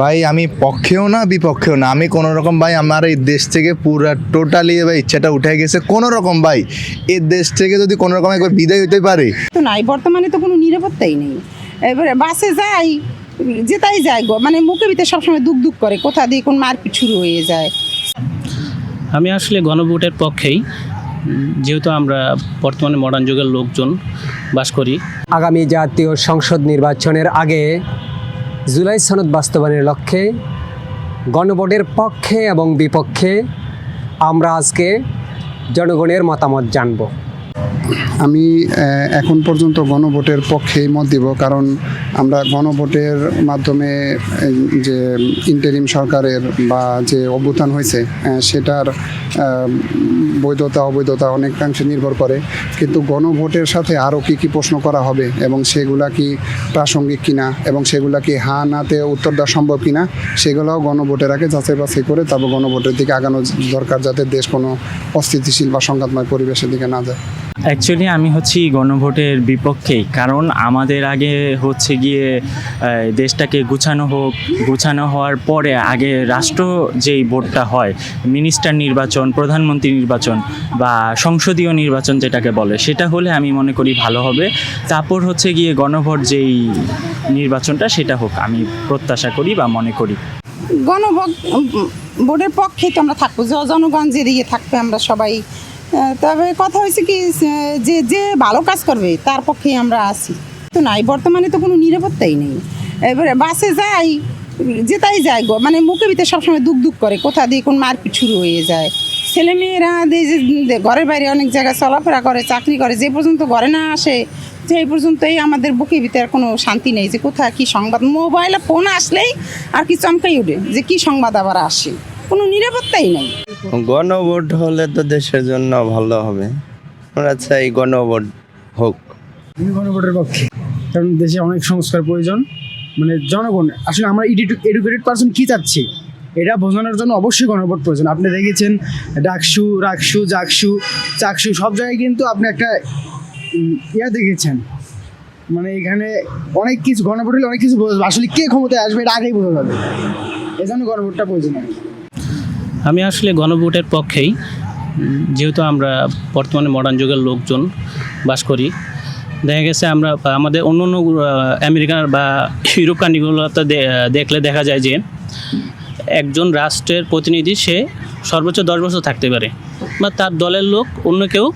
ভাই আমি পক্ষেও না বিপক্ষেও না। আমি কোনো রকম ভাই আমার এই দেশ থেকে পুরো টোটালি ভাই ইচ্ছাটা উঠে গেছে কোনো রকম ভাই। এই দেশ থেকে যদি কোনো রকম একবার বিদায় হতে পারে। তো নাই বর্তমানে তো কোনো নিরাপত্তাই নেই। এবারে বাসে যাই যেটাই যায় গো মানে মুখের ভিতরে সবসময় দুঃখ দুঃখ করে কোথা দিয়ে কোন মারপিট শুরু হয়ে যায়। আমি আসলে গণভোটের পক্ষেই যেহেতু আমরা বর্তমানে মডার্ন যুগের লোকজন বাস করি। আগামী জাতীয় সংসদ নির্বাচনের আগে জুলাই সনদ বাস্তবায়নের লক্ষ্যে গণভোটের পক্ষে এবং বিপক্ষে আমরা আজকে জনগণের মতামত জানব। আমি এখন পর্যন্ত গণভোটের পক্ষেই মত দিব, কারণ আমরা গণভোটের মাধ্যমে যে ইন্টারিম সরকারের বা যে অভ্যুত্থান হয়েছে সেটার বৈধতা, অবৈধতা অনেকাংশে নির্ভর করে। কিন্তু গণভোটের সাথে আরও কি কি প্রশ্ন করা হবে এবং সেগুলা কি প্রাসঙ্গিক কিনা এবং সেগুলা কি হা নাতে উত্তর দেওয়া সম্ভব কিনা, সেগুলোও গণভোটের আগে যাচাই বাছাই করে তারপর গণভোটের দিকে আগানো দরকার যাতে দেশ কোনো অস্থিতিশীল বা সংঘাতময় পরিবেশের দিকে না যায়। অ্যাকচুয়ালি আমি হচ্ছি গণভোটের বিপক্ষেই কারণ আমাদের আগে হচ্ছে গিয়ে দেশটাকে গুছানো হোক, গুছানো হওয়ার পরে আগে রাষ্ট্র যেই ভোটটা হয় মিনিস্টার নির্বাচন, প্রধানমন্ত্রী নির্বাচন বা সংসদীয় নির্বাচন যেটাকে বলে, সেটা হলে আমি মনে করি ভালো হবে। তারপর হচ্ছে গিয়ে গণভোট যেই নির্বাচনটা, সেটা হোক, আমি প্রত্যাশা করি বা মনে করি। গণভোট বোর্ডের পক্ষে তো আমরা থাকব জনগণ যেদিকে থাকবে, আমরা সবাই তবে কথা হয়েছে কি যে যে ভালো কাজ করবে, তার পক্ষে আমরা আছি। তো নাই, বর্তমানে তো কোনো নিরাপত্তাই নেই। এবারে বাসে যাই, যেতাই যায় গো মানে মুখের ভিতরে সবসময় দুঃখ দুঃখ করে, কোথা দিয়ে কোন মারপিট শুরু হয়ে যায়। ছেলে মেয়েরা যে ঘরের বাইরে অনেক জায়গায় চলাফেরা করে, চাকরি করে, যে পর্যন্ত ঘরে না আসে, যে এই পর্যন্তই আমাদের বুকের ভিতরে কোনো শান্তি নেই যে কোথায় কী সংবাদ। মোবাইলে ফোন আসলেই আর কি চমকাই ওঠে যে কী সংবাদ আবার আসে। কোনো নিরাপত্তাই নেই। গণভোট হলে তো দেশের জন্য ভালো হবে। আমরা চাই গণভোট হোক। গণভোটের পক্ষে, কারণ দেশে অনেক সংস্কার প্রয়োজন। মানে জনগণ, আসলে আমরা এডুকেটেড পার্সন কি চাচ্ছি? এটা বোঝানোর জন্য অবশ্যই গণভোট প্রয়োজন। আপনি দেখেছেন ডাকসু রাকসু জাকসু চাকসু, সব জায়গায় কিন্তু আপনি একটা ইয়া দেখেছেন। মানে এখানে অনেক কিছু, গণভোট হলে অনেক কিছু বোঝা। আসলে কে ক্ষমতায় আসবে, এটা আগেই বোঝা যাবে। এই জন্য গণভোটটা প্রয়োজন আর কি। আমি আসলে গণভোটের পক্ষেই যেহেতু আমরা বর্তমানে মডার্ন যুগের লোকজন বাস করি দেখা গেছে আমরা আমাদের অন্য অন্য আহ, আমেরিকার বা ইউরোপ কান্ট্রিগুলোতে দেখলে দেখা যায় যে একজন রাষ্ট্রের প্রতিনিধি সে সর্বোচ্চ দশ বছর থাকতে পারে বা তার দলের লোক অন্য কেউ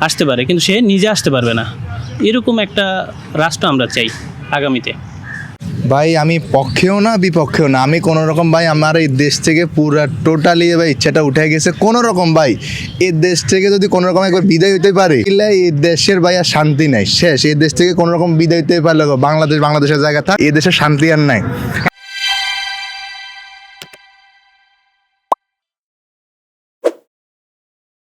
আসতে পারে কিন্তু সে নিজে আসতে পারবে না। এরকম একটা রাষ্ট্র আমরা চাই আগামীতে। ভাই, আমি পক্ষেও না, বিপক্ষেও না। আমি কোনো রকম ভাই, আমার এই দেশ থেকে পুরো টোটালি ভাই, ইচ্ছাটা উঠে গেছে কোনো রকম ভাই। এই দেশ থেকে যদি কোনো রকম একবার বিদায় হতে পারে এই দেশের ভাই আর শান্তি নাই। শেষ। এই দেশ থেকে কোনো রকম বিদায় হতে পারলে বাংলাদেশ, বাংলাদেশের জায়গা থাক, এই দেশে শান্তি আর নাই।